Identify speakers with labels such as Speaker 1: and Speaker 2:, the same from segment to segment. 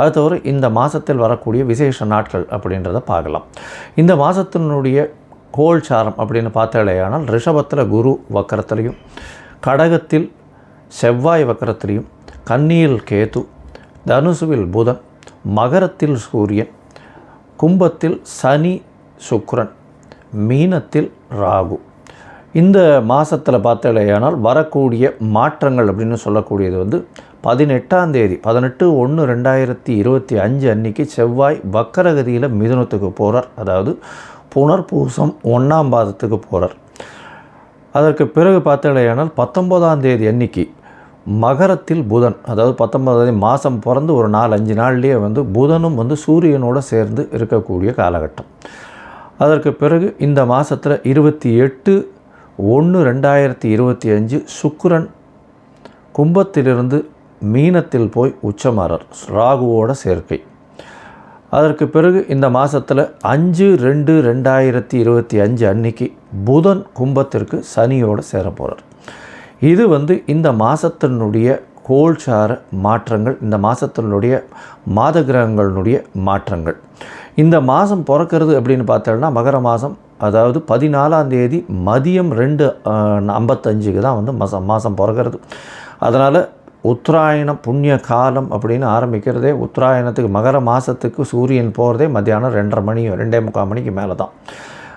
Speaker 1: அது தவிர இந்த மாதத்தில் வரக்கூடிய விசேஷ நாட்கள் அப்படின்றத பார்க்கலாம். இந்த மாதத்தினுடைய கோல் சாரம் அப்படின்னு பார்த்தாலேயானால் ரிஷபத்தில் குரு வக்கரத்துலேயும் கடகத்தில் செவ்வாய் வக்கரத்திலையும் கன்னியில் கேது தனுசுவில் புதன் மகரத்தில் சூரியன் கும்பத்தில் சனி சுக்ரன் மீனத்தில் ராகு. இந்த மாதத்தில் பார்த்தாலேயானால் வரக்கூடிய மாற்றங்கள் அப்படின்னு சொல்லக்கூடியது வந்து பதினெட்டாம் தேதி பதினெட்டு ஒன்று ரெண்டாயிரத்தி இருபத்தி அஞ்சு அன்னைக்கு செவ்வாய் வக்கரகதியில் மிதுனத்துக்கு போகிறார் அதாவது புனர்பூசம் ஒன்றாம் பாதத்துக்கு போகிறார் அதற்கு பிறகு பார்த்தாலேயானால் பத்தொம்போதாம் தேதி அன்னைக்கு மகரத்தில் புதன் அதாவது பத்தொன்பதாம் தேதி மாதம் பிறந்து ஒரு நாலு அஞ்சு நாள்லேயே வந்து புதனும் வந்து சூரியனோடு சேர்ந்து இருக்கக்கூடிய காலகட்டம். அதற்கு பிறகு இந்த மாதத்தில் இருபத்தி எட்டு ஒன்று ரெண்டாயிரத்தி இருபத்தி அஞ்சு சுக்கரன் கும்பத்திலிருந்து மீனத்தில் போய் உச்சமாறார் ராகுவோட சேர்க்கை. அதற்கு பிறகு இந்த மாதத்தில் அஞ்சு ரெண்டு ரெண்டாயிரத்தி இருபத்தி அஞ்சு அன்னைக்கு புதன் கும்பத்திற்கு சனியோடு சேர போகிறார் இது வந்து இந்த மாதத்தினுடைய கோல்சார மாற்றங்கள் இந்த மாதத்தினுடைய மாத கிரகங்களுடைய மாற்றங்கள். இந்த மாதம் பிறக்கிறது அப்படின்னு பார்த்தோம்னா மகர மாதம் அதாவது பதினாலாம் தேதி மதியம் ரெண்டு ஐம்பத்தஞ்சுக்கு தான் வந்து மாதம் மாதம் பிறக்கிறது. அதனால் உத்தராயணம் புண்ணிய காலம் அப்படின்னு ஆரம்பிக்கிறதே உத்தராயணத்துக்கு மகர மாதத்துக்கு சூரியன் போகிறதே மத்தியானம் ரெண்டரை மணி ரெண்டே முக்கால் மணிக்கு மேலே தான்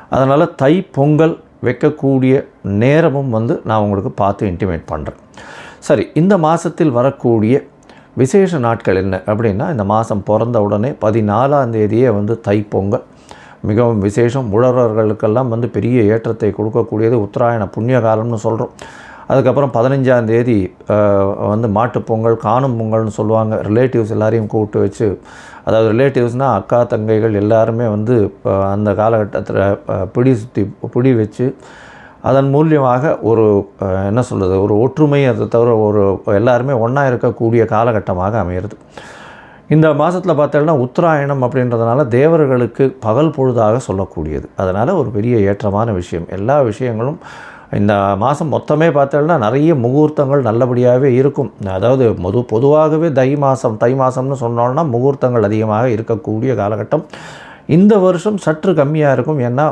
Speaker 1: அதனால் தை பொங்கல் வைக்கக்கூடிய நேரமும் வந்து நான் உங்களுக்கு பார்த்து இன்டிமேட் பண்ணுறேன் சரி இந்த மாதத்தில் வரக்கூடிய விசேஷ நாட்கள் என்ன அப்படின்னா இந்த மாதம் பிறந்த உடனே பதினாலாம் தேதியே வந்து தைப்பொங்கல் மிகவும் விசேஷம். உழவர்களுக்கெல்லாம் வந்து பெரிய ஏற்றத்தை கொடுக்கக்கூடியது உத்தராயண புண்ணிய காலம்னு சொல்கிறோம் அதுக்கப்புறம் பதினஞ்சாம் தேதி வந்து மாட்டுப்பொங்கல் காணும் பொங்கல்னு சொல்லுவாங்க. ரிலேட்டிவ்ஸ் எல்லாரையும் கூப்பிட்டு வச்சு அதாவது ரிலேட்டிவ்ஸ்னால் அக்கா தங்கைகள் எல்லாருமே வந்து அந்த காலகட்டத்தில் பிடி சுற்றி பிடி வச்சு அதன் மூலியமாக ஒரு என்ன சொல்கிறது ஒரு ஒற்றுமை அதை தவிர ஒரு எல்லாருமே ஒன்றா இருக்கக்கூடிய காலகட்டமாக அமையிறது. இந்த மாதத்தில் பார்த்தோம்னா உத்தராயணம் அப்படின்றதுனால தேவர்களுக்கு பகல் பொழுதாக சொல்லக்கூடியது. அதனால் ஒரு பெரிய ஏற்றமான விஷயம். எல்லா விஷயங்களும் இந்த மாதம் மொத்தமே பார்த்தோம்னா நிறைய முகூர்த்தங்கள் நல்லபடியாகவே இருக்கும். அதாவது பொது பொதுவாகவே தை மாதம் தை மாதம்னு சொன்னோன்னா முகூர்த்தங்கள் அதிகமாக இருக்கக்கூடிய காலகட்டம். இந்த வருஷம் சற்று கம்மியாக இருக்கும். ஏன்னா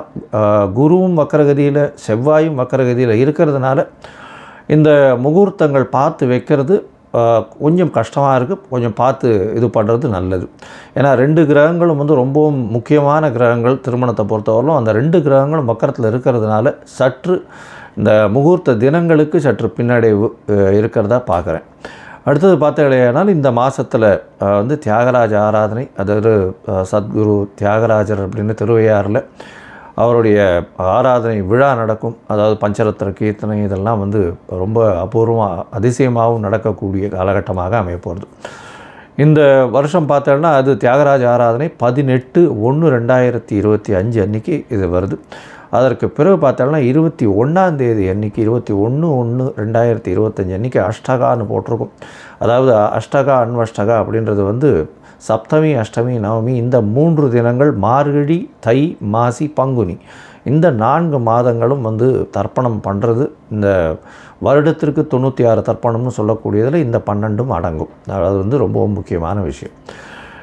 Speaker 1: குருவும் வக்கரகதியில் செவ்வாயும் வக்கரகதியில் இருக்கிறதுனால இந்த முகூர்த்தங்கள் பார்த்து வைக்கிறது கொஞ்சம் கஷ்டமாக இருக்குது கொஞ்சம் பார்த்து இது பண்ணுறது நல்லது. ஏன்னா ரெண்டு கிரகங்களும் வந்து ரொம்பவும் முக்கியமான கிரகங்கள். திருமணத்தை பொறுத்தவரையிலும் அந்த ரெண்டு கிரகங்களும் மக்கரத்தில் இருக்கிறதுனால சற்று இந்த முகூர்த்த தினங்களுக்கு சற்று பின்னாடி இருக்கிறதா பார்க்குறேன். அடுத்தது பார்த்தீங்கன்னா இந்த மாதத்தில் வந்து தியாகராஜ ஆராதனை அதாவது சத்குரு தியாகராஜர் அப்படின்னு திருவையாறில் அவருடைய ஆராதனை விழா நடக்கும். அதாவது பஞ்சரத்ர கீர்த்தனை இதெல்லாம் வந்து ரொம்ப அபூர்வமாக அதிசயமாகவும் நடக்கக்கூடிய காலகட்டமாக அமையப்போகிறது இந்த வருஷம் பார்த்தோன்னா அது தியாகராஜ ஆராதனை பதினெட்டு ஒன்று ரெண்டாயிரத்தி இருபத்தி அஞ்சு அன்றைக்கி இது வருது. அதற்கு பிறகு பார்த்தோம்னா இருபத்தி ஒன்றாந்தேதி அன்றைக்கி இருபத்தி ஒன்று ஒன்று ரெண்டாயிரத்தி இருபத்தஞ்சி அன்றைக்கி அஷ்டகான்னு போட்டிருக்கும். அதாவது அஷ்டகா அன்வஷ்டகா அப்படின்றது வந்து சப்தமி அஷ்டமி நவமி இந்த மூன்று தினங்கள் மார்கழி தை மாசி பங்குனி. இந்த நான்கு மாதங்களும் வந்து தர்ப்பணம் பண்ணுறது இந்த வருடத்திற்கு தொண்ணூற்றி ஆறு தர்ப்பணம்னு சொல்லக்கூடியதில் இந்த பன்னெண்டும் அடங்கும். அது வந்து ரொம்பவும் முக்கியமான விஷயம்.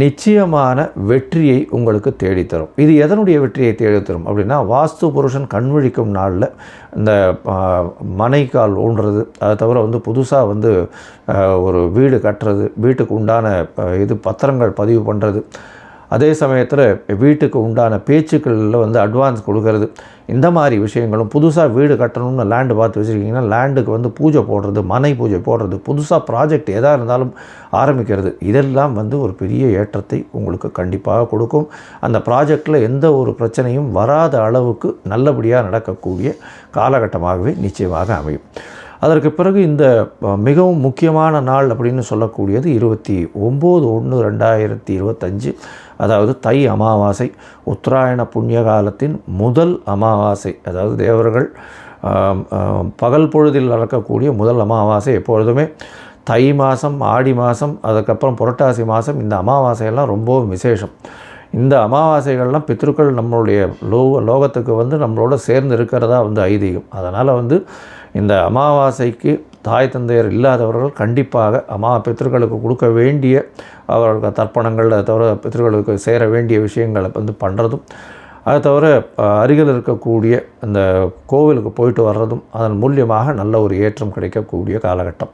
Speaker 1: நிச்சயமான வெற்றியை உங்களுக்கு தேடித்தரும். இது எதனுடைய வெற்றியை தேடித்தரும் அப்படின்னா வாஸ்து புருஷன் கண்விழிக்கும் நாளில் இந்த மனைக்கால் ஊன்றது. அதை தவிர வந்து புதுசாக வந்து ஒரு வீடு கட்டுறது வீட்டுக்கு உண்டான இது பத்திரங்கள் பதிவு பண்ணுறது அதே சமயத்தில் வீட்டுக்கு உண்டான பேச்சுக்களில் வந்து அட்வான்ஸ் கொடுக்கறது. இந்த மாதிரி விஷயங்களும் புதுசாக வீடு கட்டணும்னு லேண்டு பார்த்து வச்சுருக்கீங்கன்னா லேண்டுக்கு வந்து பூஜை போடுறது மனை பூஜை போடுறது புதுசாக ப்ராஜெக்ட் எதாக இருந்தாலும் ஆரம்பிக்கிறது இதெல்லாம் வந்து ஒரு பெரிய ஏற்றத்தை உங்களுக்கு கண்டிப்பாக கொடுக்கும். அந்த ப்ராஜெக்டில் எந்த ஒரு பிரச்சனையும் வராத அளவுக்கு நல்லபடியாக நடக்கக்கூடிய காலகட்டமாகவே நிச்சயமாக அமையும். அதற்கு பிறகு இந்த மிகவும் முக்கியமான நாள் அப்படின்னு சொல்லக்கூடியது இருபத்தி ஒம்பது ஒன்று ரெண்டாயிரத்தி இருபத்தஞ்சு. அதாவது தை அமாவாசை உத்தராயண புண்ணிய காலத்தின் முதல் அமாவாசை அதாவது தேவர்கள் பகல் பொழுதில் நடக்கக்கூடிய முதல் அமாவாசை எப்பொழுதுமே தை மாதம் ஆடி மாதம் அதுக்கப்புறம் புரட்டாசி மாதம் இந்த அமாவாசையெல்லாம் ரொம்பவும் விசேஷம். இந்த அமாவாசைகள்லாம் பித்ருக்கள் நம்மளுடைய லோ லோகத்துக்கு வந்து நம்மளோட சேர்ந்து இருக்கிறதா வந்து ஐதீகம். அதனால் வந்து இந்த அமாவாசைக்கு தாய் தந்தையர் இல்லாதவர்கள் கண்டிப்பாக அம்மா பித்திருக்களுக்கு கொடுக்க வேண்டிய அவர்களுக்கு தர்ப்பணங்கள் அதை தவிர பித்திருக்களுக்கு சேர வேண்டிய விஷயங்களை வந்து பண்ணுறதும் அதை தவிர அருகில் இருக்கக்கூடிய அந்த கோவிலுக்கு போயிட்டு வர்றதும் அதன் மூலியமாக நல்ல ஒரு ஏற்றம் கிடைக்கக்கூடிய காலகட்டம்.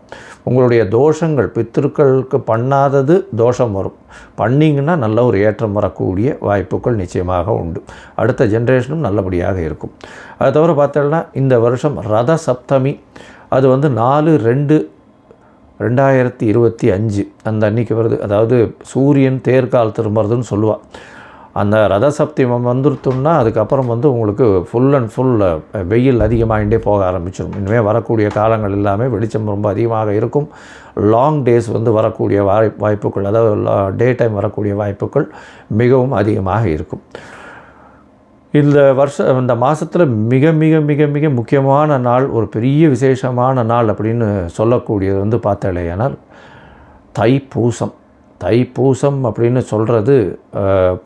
Speaker 1: உங்களுடைய தோஷங்கள் பித்திருக்களுக்கு பண்ணாதது தோஷம் வரும். பண்ணிங்கன்னா நல்ல ஒரு ஏற்றம் வரக்கூடிய வாய்ப்புகள் நிச்சயமாக உண்டு. அடுத்த ஜென்ரேஷனும் நல்லபடியாக இருக்கும். அதை தவிர பார்த்தோம்னா இந்த வருஷம் ரத சப்தமி அது வந்து நாலு ரெண்டு ரெண்டாயிரத்தி இருபத்தி அஞ்சு. அந்த அன்னைக்கு வருது. அதாவது சூரியன் தேர்கால் திரும்புறதுன்னு சொல்லுவாள் அந்த ரத சப்தமம் வந்துருத்தோம்னா அதுக்கப்புறம் வந்து உங்களுக்கு ஃபுல் அண்ட் ஃபுல் வெயில் அதிகமாகிட்டே போக ஆரம்பிச்சிடும் இனிமேல் வரக்கூடிய காலங்கள் எல்லாமே வெளிச்சம் ரொம்ப அதிகமாக இருக்கும். லாங் டேஸ் வந்து வரக்கூடிய வாய் வாய்ப்புகள் அதாவது டே டைம் வரக்கூடிய வாய்ப்புகள் மிகவும் அதிகமாக இருக்கும். இந்த வருஷம் இந்த மாதத்தில் மிக மிக மிக மிக முக்கியமான நாள் ஒரு பெரிய விசேஷமான நாள் அப்படின்னு சொல்லக்கூடியது வந்து பார்த்தாலேயானால் தைப்பூசம். தைப்பூசம் அப்படின்னு சொல்கிறது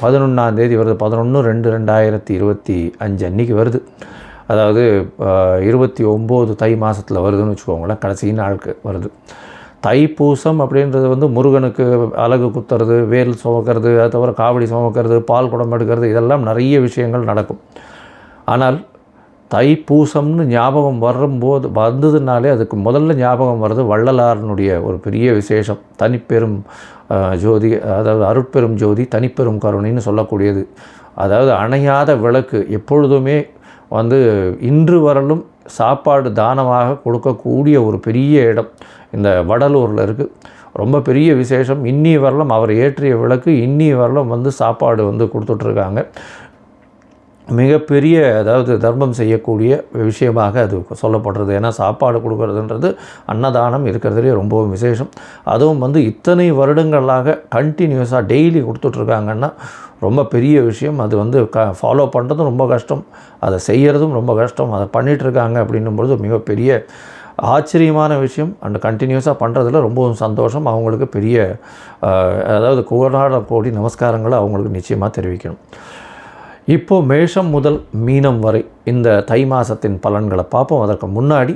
Speaker 1: பதினொன்றாம் தேதி வருது. பதினொன்று ரெண்டு ரெண்டாயிரத்தி இருபத்தி அஞ்சு அன்னைக்கு வருது. அதாவது இருபத்தி ஒம்பது தை மாதத்தில் வருதுன்னு வச்சுக்கோங்களேன் கடைசி நாளுக்கு வருது. தைப்பூசம் அப்படின்றது வந்து முருகனுக்கு அலகு குத்துறது வேல் சுமக்கிறது அது தவிர காவடி சுமக்கிறது பால் குடம் எடுக்கிறது இதெல்லாம் நிறைய விஷயங்கள் நடக்கும். ஆனால் தைப்பூசம்னு ஞாபகம் வரும்போது வந்ததுனாலே அதுக்கு முதல்ல ஞாபகம் வர்றது வள்ளலாரனுடைய ஒரு பெரிய விசேஷம். தனிப்பெரும் ஜோதி அதாவது அருட்பெரும் ஜோதி தனிப்பெரும் கருணைன்னு சொல்லக்கூடியது. அதாவது அணையாத விளக்கு எப்பொழுதுமே வந்து இன்று வரலும் சாப்பாடு தானமாக கொடுக்கக்கூடிய ஒரு பெரிய இடம். இந்த வடலூரில் இருக்குது ரொம்ப பெரிய விசேஷம். இன்னி வரலும் அவர் ஏற்றிய விளக்கு இன்னி வரலும் வந்து சாப்பாடு வந்து கொடுத்துட்ருக்காங்க. மிகப்பெரிய அதாவது தர்மம் செய்யக்கூடிய விஷயமாக அது சொல்லப்படுறது. ஏன்னா சாப்பாடு கொடுக்கறதுன்றது அன்னதானம் இருக்கிறதுலே ரொம்பவும் விசேஷம். அதுவும் வந்து இத்தனை வருடங்களாக கண்டினியூஸாக டெய்லி கொடுத்துட்ருக்காங்கன்னா ரொம்ப பெரிய விஷயம். அது வந்து க ஃபாலோ பண்ணுறதும் ரொம்ப கஷ்டம். அதை செய்கிறதும் ரொம்ப கஷ்டம். அதை பண்ணிகிட்ருக்காங்க அப்படின்னும்பொழுது மிகப்பெரிய ஆச்சரியமான விஷயம். அண்ட் கண்டினியூஸாக பண்ணுறதுல ரொம்பவும் சந்தோஷம். அவங்களுக்கு பெரிய அதாவது கோடான கோடி நமஸ்காரங்களை அவங்களுக்கு நிச்சயமாக தெரிவிக்கணும். இப்போ மேஷம் முதல் மீனம் வரை இந்த தை மாதத்தின் பலன்களை பார்ப்போம். அதற்கு முன்னாடி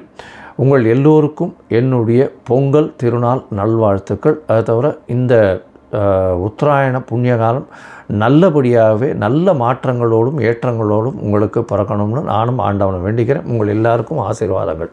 Speaker 1: உங்கள் எல்லோருக்கும் என்னுடைய பொங்கல் திருநாள் நல்வாழ்த்துக்கள். அதை தவிர இந்த உத்தராயண புண்ணியகாலம் நல்லபடியாகவே நல்ல மாற்றங்களோடும் ஏற்றங்களோடும் உங்களுக்கு பிறக்கணும்னு நானும் ஆண்டவனை வேண்டிக்கிறேன். உங்கள் எல்லாருக்கும் ஆசீர்வாதங்கள்.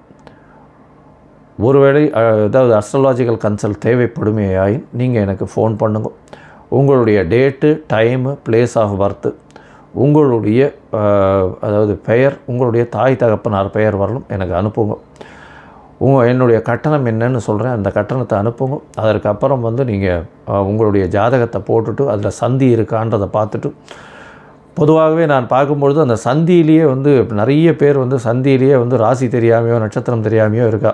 Speaker 1: ஒருவேளை அதாவது அஸ்ட்ராலாஜிக்கல் கன்சல்ட் தேவைப்படுமேயாயின் நீங்கள் எனக்கு ஃபோன் பண்ணுங்க. உங்களுடைய date time place of birth உங்களுடைய அதாவது பெயர் உங்களுடைய தாய் தகப்பனார் பெயர் வரலும் எனக்கு அனுப்புங்க. உங்கள் என்னுடைய கட்டணம் என்னன்னு சொல்கிறேன் அந்த கட்டணத்தை அனுப்புங்க. அதற்கப்புறம் வந்து நீங்கள் உங்களுடைய ஜாதகத்தை போட்டுட்டு அதில் சந்தி இருக்கான்றதை பார்த்துட்டு பொதுவாகவே நான் பார்க்கும்பொழுது அந்த சந்தியிலேயே வந்து நிறைய பேர் வந்து சந்தியிலேயே வந்து ராசி தெரியாமையோ நட்சத்திரம் தெரியாமையோ இருக்கா?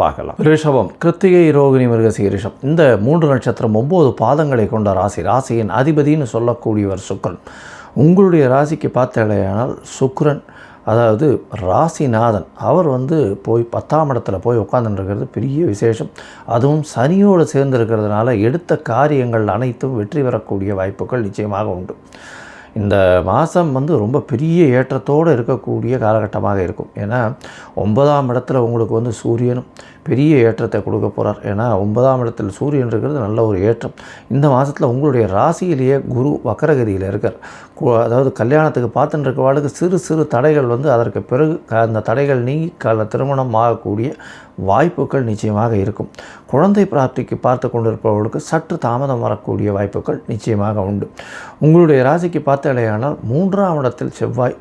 Speaker 1: பார்க்கலாம். ரிஷபம் கிருத்திகை ரோகிணி மிருகசீரிஷம் இந்த மூன்று நட்சத்திரம் ஒம்பது பாதங்களை கொண்ட ராசி. ராசியின் அதிபதின்னு சொல்லக்கூடியவர் சுக்கரன். உங்களுடைய ராசிக்கு பார்த்தேனால் சுக்கரன் அதாவது ராசிநாதன். அவர் வந்து போய் பத்தாம் இடத்துல போய் உட்காந்துருக்கிறது பெரிய விசேஷம். அதுவும் சனியோடு சேர்ந்து இருக்கிறதுனால எடுத்த காரியங்கள் அனைத்தும் வெற்றி பெறக்கூடிய வாய்ப்புகள் நிச்சயமாக உண்டு. இந்த மாதம் வந்து ரொம்ப பெரிய ஏற்றத்தோடு இருக்கக்கூடிய காலகட்டமாக இருக்கும். ஏன்னா ஒன்பதாம் இடத்துல உங்களுக்கு வந்து சூரியனும் பெரிய ஏற்றத்தை கொடுக்க போகிறார் ஏன்னா ஒன்பதாம் இடத்தில் சூரியன் இருக்கிறது நல்ல ஒரு ஏற்றம். இந்த மாதத்தில் உங்களுடைய ராசியிலேயே குரு வக்கரகதியில் இருக்கார். அதாவது கல்யாணத்துக்கு பார்த்துட்டு இருக்கவாளுக்கு சிறு சிறு தடைகள் வந்து அதற்கு பிறகு அந்த தடைகள் நீங்கி கால திருமணம் ஆகக்கூடிய வாய்ப்புகள் நிச்சயமாக இருக்கும். குழந்தை பிராப்திக்கு பார்த்து கொண்டிருப்பவர்களுக்கு சற்று தாமதம் வரக்கூடிய வாய்ப்புகள் நிச்சயமாக உண்டு. உங்களுடைய ராசிக்கு பார்த்தாலேயானால் மூன்றாம் இடத்தில் செவ்வாய்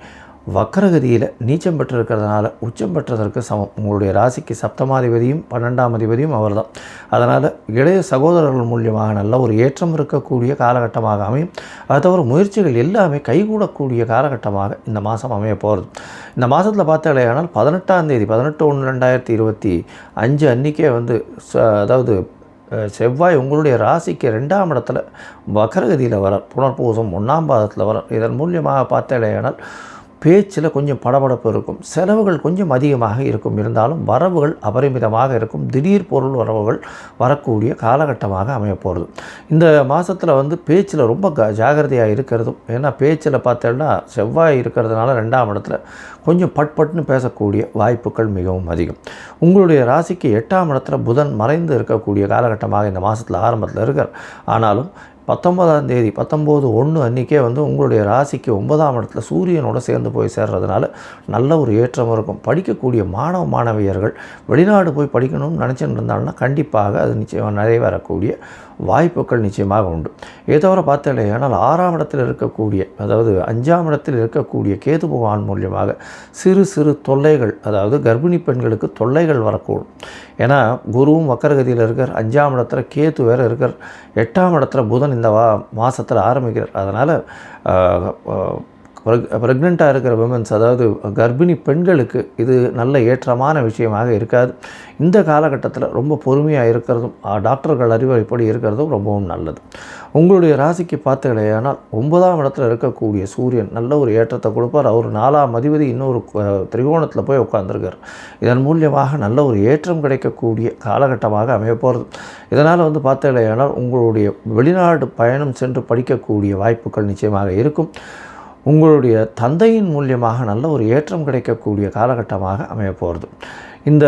Speaker 1: வக்கரகதியில் நீச்சம் பெற்றிருக்கிறதுனால உச்சம் பெற்றதற்கு சமம். உங்களுடைய ராசிக்கு சப்தமாதிபதியும் பன்னெண்டாம் அதிபதியும் அவர்தான். அதனால் இளைய சகோதரர்கள் மூலியமாக நல்ல ஒரு ஏற்றம் இருக்கக்கூடிய காலகட்டமாக அமையும். அதை தவிர முயற்சிகள் எல்லாமே கைகூடக்கூடிய காலகட்டமாக இந்த மாதம் அமைய போகிறது இந்த மாதத்தில் பார்த்தாலேயானால் பதினெட்டாம் தேதி பதினெட்டு ஒன்று ரெண்டாயிரத்தி இருபத்தி அஞ்சு அன்றைக்கே வந்து ச- அதாவது செவ்வாய் உங்களுடைய ராசிக்கு ரெண்டாம் இடத்துல வக்கரகதியில் வர புனர்பூசம் ஒன்றாம் பாதத்தில் வர இதன் மூலியமாக பார்த்தாலேயானால் பேச்சில் கொஞ்சம் படபடப்பு இருக்கும். செலவுகள் கொஞ்சம் அதிகமாக இருக்கும். இருந்தாலும் வரவுகள் அபரிமிதமாக இருக்கும். திடீர் பொருள் வரவுகள் வரக்கூடிய காலகட்டமாக அமையப்போகிறது இந்த மாதத்தில் வந்து பேச்சில் ரொம்ப க ஜாகிரதையாக இருக்கிறதும் ஏன்னா பேச்சில் பார்த்தோன்னா செவ்வாய் இருக்கிறதுனால ரெண்டாம் இடத்துல கொஞ்சம் பட்பட்னு பேசக்கூடிய வாய்ப்புகள் மிகவும் அதிகம். உங்களுடைய ராசிக்கு எட்டாம் இடத்துல புதன் மறைந்து இருக்கக்கூடிய காலகட்டமாக இந்த மாதத்தில் ஆரம்பத்தில் இருக்கார். ஆனாலும் பத்தொன்பதாம் தேதி பத்தொம்போது ஒன்று அன்றைக்கே வந்து உங்களுடைய ராசிக்கு ஒன்பதாம் இடத்துல சூரியனோட சேர்ந்து போய் சேர்றதுனால நல்ல ஒரு ஏற்றம் இருக்கும். படிக்கக்கூடிய மாணவ மாணவியர்கள் வெளிநாடு போய் படிக்கணும்னு நினச்சிட்டு இருந்தாங்கன்னா கண்டிப்பாக அது நிச்சயமாக நிறைவேறக்கூடிய வாய்ப்புகள் நிச்சயமாக உண்டு. இதை தவிர பார்த்தேன் ஆனால் ஆறாம் இடத்தில் இருக்கக்கூடிய அதாவது அஞ்சாம் இடத்தில் இருக்கக்கூடிய கேது பகவான் மூலியமாக சிறு சிறு தொல்லைகள் அதாவது கர்ப்பிணி பெண்களுக்கு தொல்லைகள் வரக்கூடும். ஏன்னா குருவும் வக்கரகதியில் இருக்கார் அஞ்சாம் இடத்துல கேத்து வேறு இருக்கார் எட்டாம் இடத்துல புதன் இந்த வா மாதத்தில் ஆரம்பிக்கிறார். அதனால் ப்ரெக்னெண்ட்டாக இருக்கிற விமன்ஸ் அதாவது கர்ப்பிணி பெண்களுக்கு இது நல்ல ஏற்றமான விஷயமாக இருக்காது. இந்த காலகட்டத்தில் ரொம்ப பொறுமையாக இருக்கிறதும் ஆ, டாக்டர்கள் அறிவுரைப்படி இருக்கிறதும் ரொம்பவும் நல்லது. உங்களுடைய ராசிக்கு பார்த்தீங்களேயானால் ஒன்பதாம் இடத்துல இருக்கக்கூடிய சூரியன் நல்ல ஒரு ஏற்றத்தை கொடுப்பார். அவர் நாலாம் அதிபதி இன்னொரு திரிகோணத்தில் போய் உட்காந்துருக்கார் இதன் மூலியமாக நல்ல ஒரு ஏற்றம் கிடைக்கக்கூடிய காலகட்டமாக அமைய போகிறது இதனால் வந்து பார்த்தீங்களேயானால் உங்களுடைய வெளிநாடு பயணம் சென்று படிக்கக்கூடிய வாய்ப்புகள் நிச்சயமாக இருக்கும். உங்களுடைய தந்தையின் மூலியமாக நல்ல ஒரு ஏற்றம் கிடைக்கக்கூடிய காலகட்டமாக அமைய போகிறது இந்த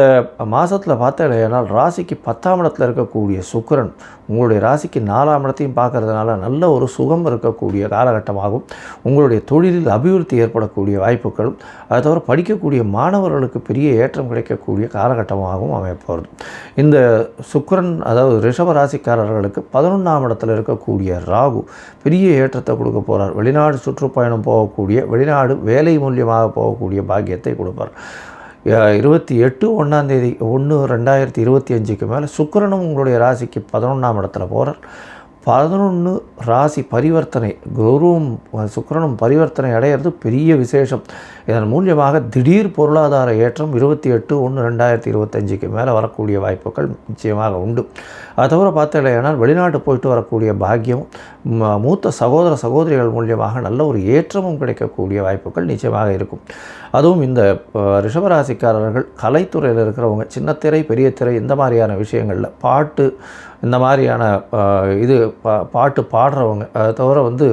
Speaker 1: மாதத்தில் பார்த்தீங்கன்னா ராசிக்கு பத்தாம் இடத்துல இருக்கக்கூடிய சுக்கரன் உங்களுடைய ராசிக்கு நாலாம் இடத்தையும் பார்க்கறதுனால நல்ல ஒரு சுகம் இருக்கக்கூடிய காலகட்டமாகும். உங்களுடைய தொழிலில் அபிவிருத்தி ஏற்படக்கூடிய வாய்ப்புகளும் அதை தவிர படிக்கக்கூடிய மாணவர்களுக்கு பெரிய ஏற்றம் கிடைக்கக்கூடிய காலகட்டமாகவும் அமையப்போகிறது இந்த சுக்கரன் அதாவது ரிஷப ராசிக்காரர்களுக்கு பதினொன்றாம் இடத்துல இருக்கக்கூடிய ராகு பெரிய ஏற்றத்தை கொடுக்க போகிறார் வெளிநாடு சுற்றுப்பயணம் போகக்கூடிய வெளிநாடு வேலை மூலியமாக போகக்கூடிய பாக்கியத்தை கொடுப்பார். இருபத்தி எட்டு ஒன்றாந்தேதி ஒன்று ரெண்டாயிரத்தி இருபத்தி அஞ்சுக்கு மேலே சுக்கரனும் உங்களுடைய ராசிக்கு பதினொன்றாம் இடத்துல போகிறார் பதினொன்று ராசி பரிவர்த்தனை குருவும் சுக்கரனும் பரிவர்த்தனை அடையிறது பெரிய விசேஷம். இதன் மூலியமாக திடீர் பொருளாதார ஏற்றம் இருபத்தி எட்டு ஒன்று ரெண்டாயிரத்தி இருபத்தஞ்சுக்கு மேலே வரக்கூடிய வாய்ப்புகள் நிச்சயமாக உண்டு. அது தவிர பார்த்தீங்கன்னா வெளிநாட்டு போயிட்டு வரக்கூடிய பாக்கியம் மூத்த சகோதர சகோதரிகள் மூலியமாக நல்ல ஒரு ஏற்றமும் கிடைக்கக்கூடிய வாய்ப்புகள் நிச்சயமாக இருக்கும். அதுவும் இந்த ரிஷபராசிக்காரர்கள் கலைத்துறையில் இருக்கிறவங்க சின்னத்திரை பெரிய திரை இந்த மாதிரியான விஷயங்களில் பாட்டு இந்த மாதிரியான இது பா பாட்டு பாடுறவங்க. அதை தவிர வந்து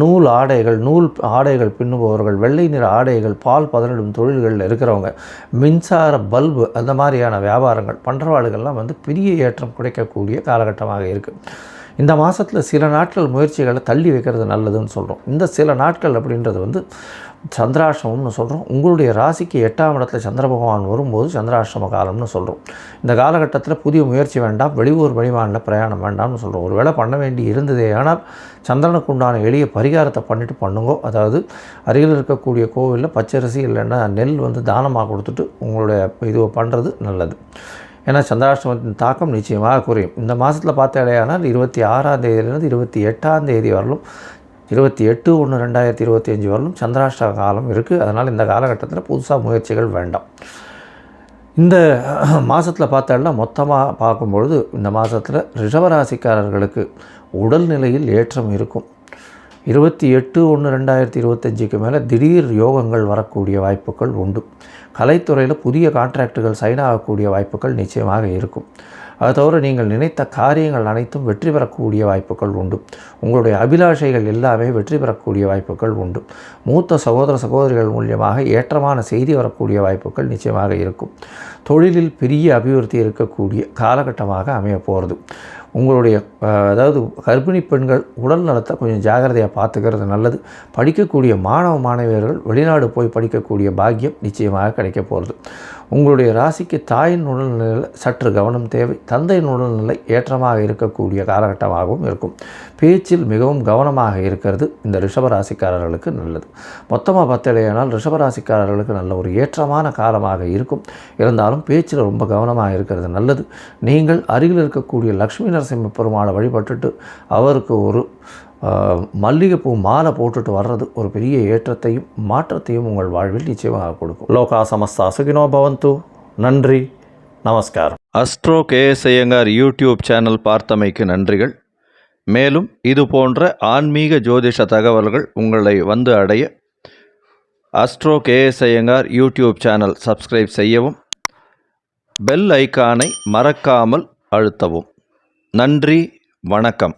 Speaker 1: நூல் ஆடைகள் நூல் ஆடைகள் பின்னுபவர்கள் வெள்ளை நிற ஆடைகள் பால் பதனிடும் தொழில்களில் இருக்கிறவங்க மின்சார பல்பு அந்த மாதிரியான வியாபாரங்கள் பண்ணுறவாளுகள்லாம் வந்து பெரிய ஏற்றம் கிடைக்கக்கூடிய காலகட்டமாக இருக்குது இந்த மாதத்தில் சில நாட்கள் முயற்சிகளை தள்ளி வைக்கிறது நல்லதுன்னு சொல்கிறோம் இந்த சில நாட்கள் அப்படின்றது வந்து சந்திராஷ்டமம்னு சொல்கிறோம் உங்களுடைய ராசிக்கு எட்டாம் இடத்துல சந்திர பகவான் வரும்போது சந்திராஷ்டம காலம்னு சொல்கிறோம் இந்த காலகட்டத்தில் புதிய முயற்சி வேண்டாம் வெளியூர் வெளிமாநில பிரயாணம் வேண்டாம்னு சொல்கிறோம் ஒரு வேளை பண்ண வேண்டி இருந்ததே ஆனால் சந்திரனுக்கு உண்டான எளிய பரிகாரத்தை பண்ணிவிட்டு பண்ணுங்க. அதாவது அருகில் இருக்கக்கூடிய கோவிலில் பச்சரிசி இல்லைன்னா நெல் வந்து தானமாக கொடுத்துட்டு உங்களுடைய இதுவை பண்ணுறது நல்லது. ஏன்னா சந்திராஷ்டமத்தின் தாக்கம் நிச்சயமாக குறையும். இந்த மாதத்தில் பார்த்தாலேயானால் இருபத்தி ஆறாம் தேதியிலேருந்து இருபத்தி எட்டாம் தேதி வரலும் இருபத்தி எட்டு ஒன்று ரெண்டாயிரத்தி இருபத்தி அஞ்சு வரலும் சந்திராஷ்ட காலம் இருக்குது அதனால் இந்த காலகட்டத்தில் புதுசாக முயற்சிகள் வேண்டாம். இந்த மாதத்தில் பார்த்தாலும் மொத்தமாக பார்க்கும்பொழுது இந்த மாதத்தில் ரிஷபராசிக்காரர்களுக்கு உடல்நிலையில் ஏற்றம் இருக்கும். இருபத்தி எட்டு ஒன்று ரெண்டாயிரத்தி இருபத்தஞ்சிக்கு மேலே திடீர் யோகங்கள் வரக்கூடிய வாய்ப்புகள் உண்டு. கலைத்துறையில் புதிய கான்ட்ராக்டுகள் சைன் ஆகக்கூடிய வாய்ப்புகள் நிச்சயமாக இருக்கும். அது தவிர நீங்கள் நினைத்த காரியங்கள் அனைத்தும் வெற்றி பெறக்கூடிய வாய்ப்புகள் உண்டு. உங்களுடைய அபிலாஷைகள் எல்லாமே வெற்றி பெறக்கூடிய வாய்ப்புகள் உண்டு. மூத்த சகோதர சகோதரிகள் மூலியமாக ஏற்றமான செய்தி வரக்கூடிய வாய்ப்புகள் நிச்சயமாக இருக்கும். தொழிலில் பெரிய அபிவிருத்தி இருக்கக்கூடிய காலகட்டமாக அமைய போகிறது உங்களுடைய அதாவது கர்ப்பிணி பெண்கள் உடல் நலத்தை கொஞ்சம் ஜாகிரதையாக பார்த்துக்கிறது நல்லது. படிக்கக்கூடிய மாணவ மாணவியர்கள் வெளிநாடு போய் படிக்கக்கூடிய பாக்கியம் நிச்சயமாக கிடைக்க போகிறது உங்களுடைய ராசிக்கு தாயின் உடல்நிலையில் சற்று கவனம் தேவை. தந்தையின் உடல்நிலை ஏற்றமாக இருக்கக்கூடிய காலகட்டமாகவும் இருக்கும். பேச்சில் மிகவும் கவனமாக இருக்கிறது இந்த ரிஷபராசிக்காரர்களுக்கு நல்லது. மொத்தமாக பார்த்தலையானால் ரிஷபராசிக்காரர்களுக்கு நல்ல ஒரு ஏற்றமான காலமாக இருக்கும். இருந்தாலும் பேச்சில் ரொம்ப கவனமாக இருக்கிறது நல்லது. நீங்கள் அருகில் இருக்கக்கூடிய லக்ஷ்மி நரசிம்ம பெருமாளை வழிபட்டுட்டு அவருக்கு ஒரு மல்லிகைப்பூ மாலை போட்டுட்டு வர்றது ஒரு பெரிய ஏற்றத்தையும் மாற்றத்தையும் உங்கள் வாழ்வில் நிச்சயமாக கொடுக்கும். லோகா சமஸ்தா சுகினோ பவந்து. நன்றி. நமஸ்காரம். Astro KS Iyengar YouTube channel பார்த்தமைக்கு நன்றிகள். மேலும் இது போன்ற ஆன்மீக ஜோதிஷ தகவல்கள் உங்களை வந்து அடைய astro KS Iyengar YouTube channel subscribe செய்யவும் பெல் ஐக்கானை மறக்காமல் அழுத்தவும். நன்றி. வணக்கம்.